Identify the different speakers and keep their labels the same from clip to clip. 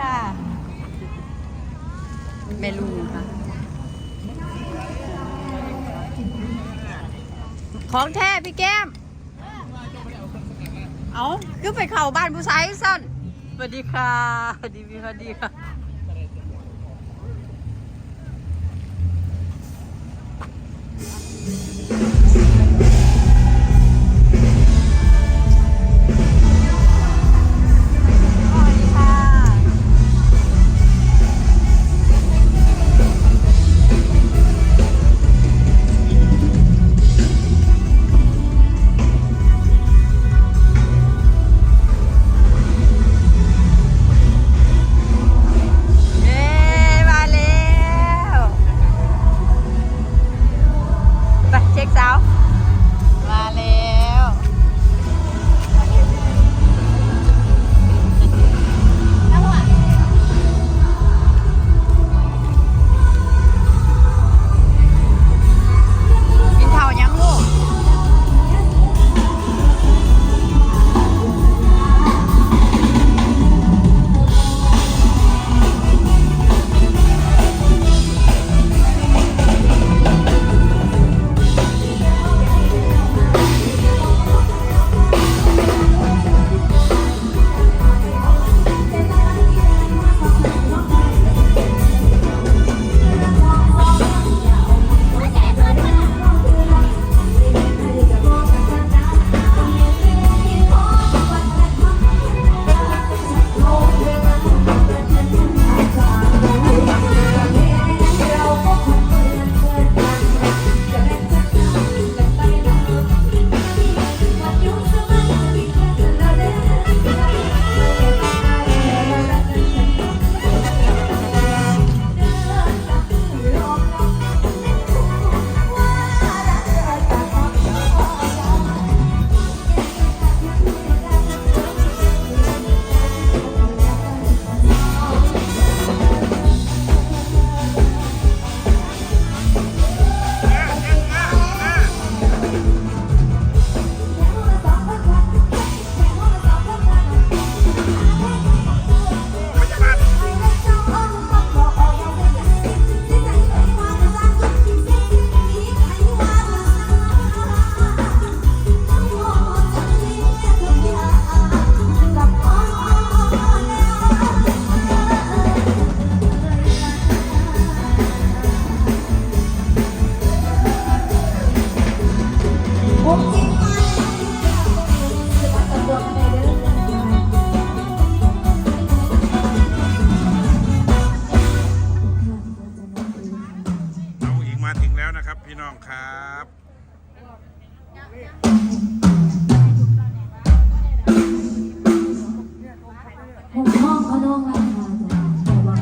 Speaker 1: ค่ะเมลูค่ะของแท้พี่แก้ม เอาคือไปเข่าบ้านผู้ชายสั้นสวัสดีค่ะสวัสดีพี่สวัสดีค่ะ
Speaker 2: พี่น้องครับ
Speaker 3: ผมห้องเขาน้องราคาจ้ะแต่ว่า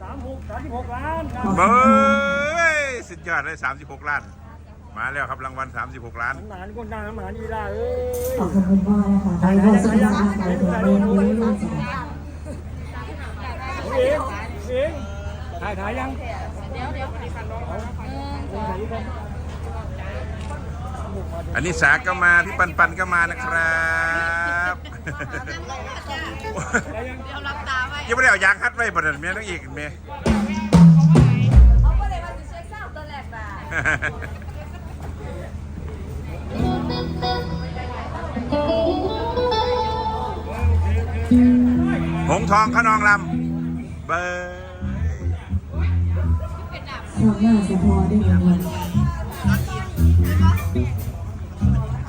Speaker 4: สามหกสามสิบหกล้านนะ
Speaker 2: เบ้ยสุดยอดเลย36ล้าน มาแล้วครับรางวัล 36 ล้าน
Speaker 4: หมานคนดังหมานยีราเอ้ย
Speaker 3: ขอบคุณคุณพ่อนะคะขอให้สุขภาพร่างกายแข็งแรงนี้ลูกจ้ะ
Speaker 4: เองเองถ่ายถ่ายยัง เดี๋ยวเดี๋ยวถ่ายกัน
Speaker 2: อันนี้สาก็มา พี่ปันปันก็มานะครับ
Speaker 1: เดี๋ยวรับตาไว้
Speaker 2: ยังไม่ได้เอายางคัดไว้บนนั้นเมียต้องอีกเมีย
Speaker 1: เขาก็เลยมาสิเช็คเศร้าตัวแรกบ่า
Speaker 2: งทองขนองลำเบ
Speaker 3: สองหน้าสะพอได้เหมือนกัน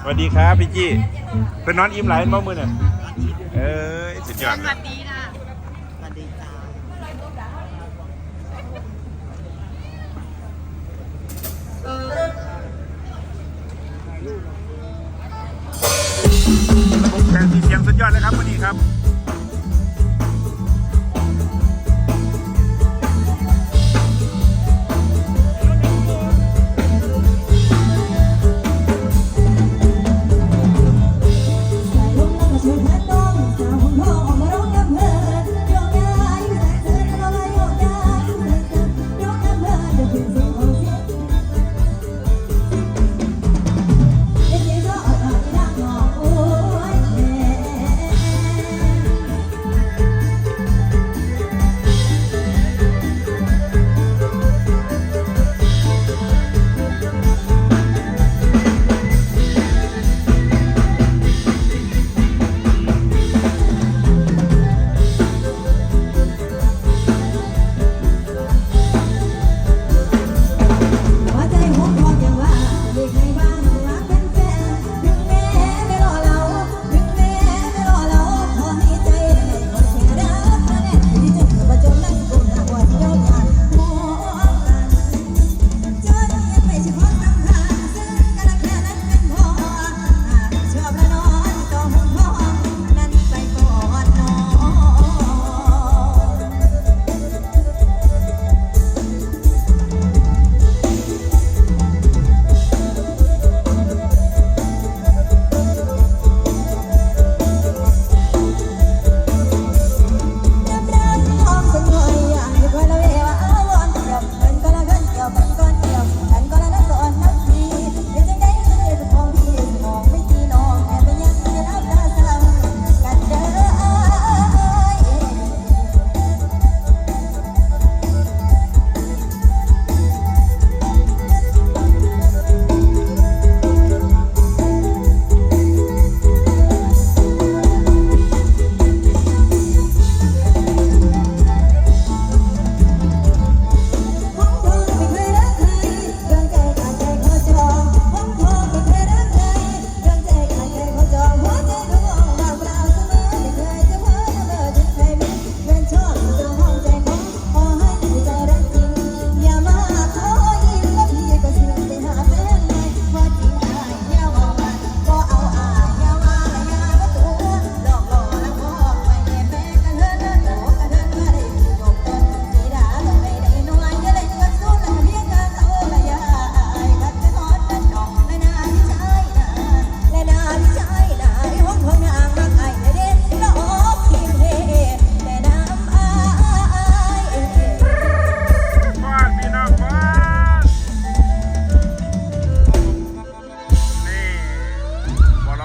Speaker 2: สวัสดีครับพี่จี้เป็นนอนอิ่มไหลายเมื่อมือเนี่ยเอ้ยสุดยอดเลย
Speaker 1: สดีนะ
Speaker 2: ระบบแสงสีเสียงสุดยอดเลยครับวันนี้ครับ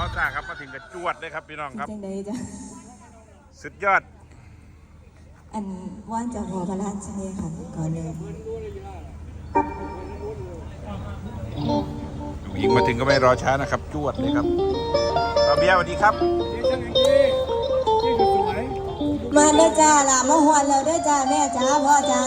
Speaker 2: าล้าครับมาถึงกับจวดเลยครับพี่น้องครับ
Speaker 1: จังใดจ้ะ
Speaker 2: สุดยอด
Speaker 1: อันว่านจากหอพระราชชัยค่ะก่อนเลยดู
Speaker 2: ยิงมาถึงก็ไม่รอช้านะครับ จวดเลยครับเาเบียสวัสดีครับ
Speaker 1: มาได้จ้าล่ะมาหวนแล้วด้จ้าแม่จ้าพ่อจ้า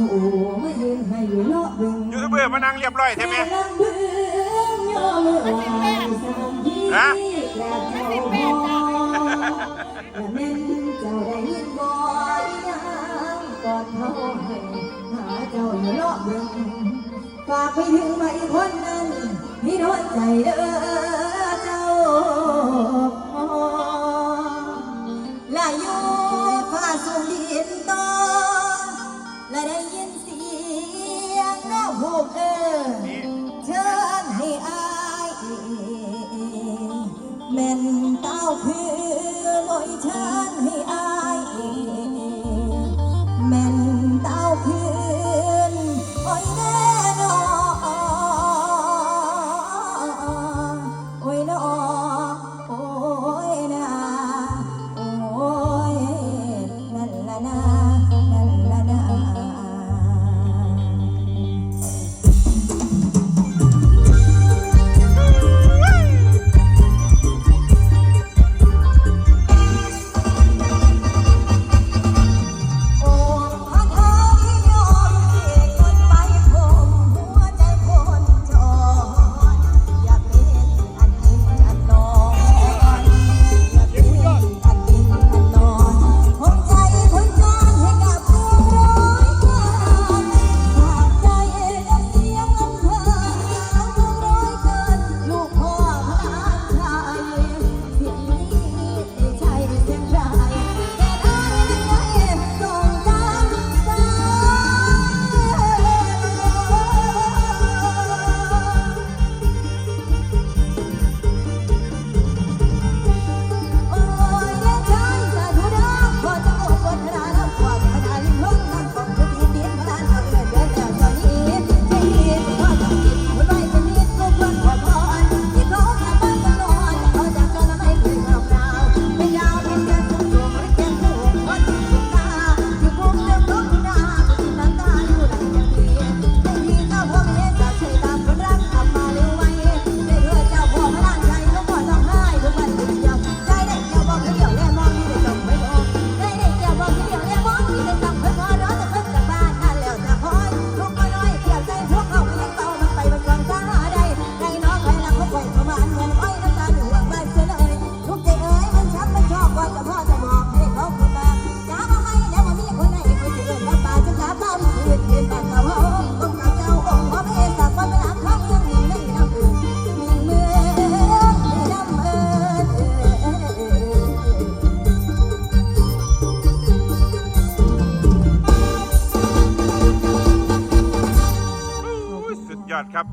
Speaker 2: ยู
Speaker 1: ทูบเบ
Speaker 2: อร์มานั่งเรียบร้อยใช่ไหมฮะ
Speaker 1: ฝากไปถึงมาอีกคนนั้นนี่น้อยใจเด้อเจ้าลายยู เพียอหน่อยฉัน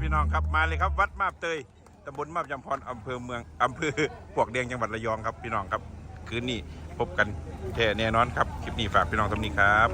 Speaker 1: พี่น้องค
Speaker 2: รับมาเลยครับ วัดมาบเตยตำบลมาบยำพรอำเภอเมืองอำเภอปวกแดงจังหวัดระยองครับพี่น้องครับ คืนนี้พบกันแท่แน่นอนครับคลิปนี้ฝากพี่น้องทำนี้ครับ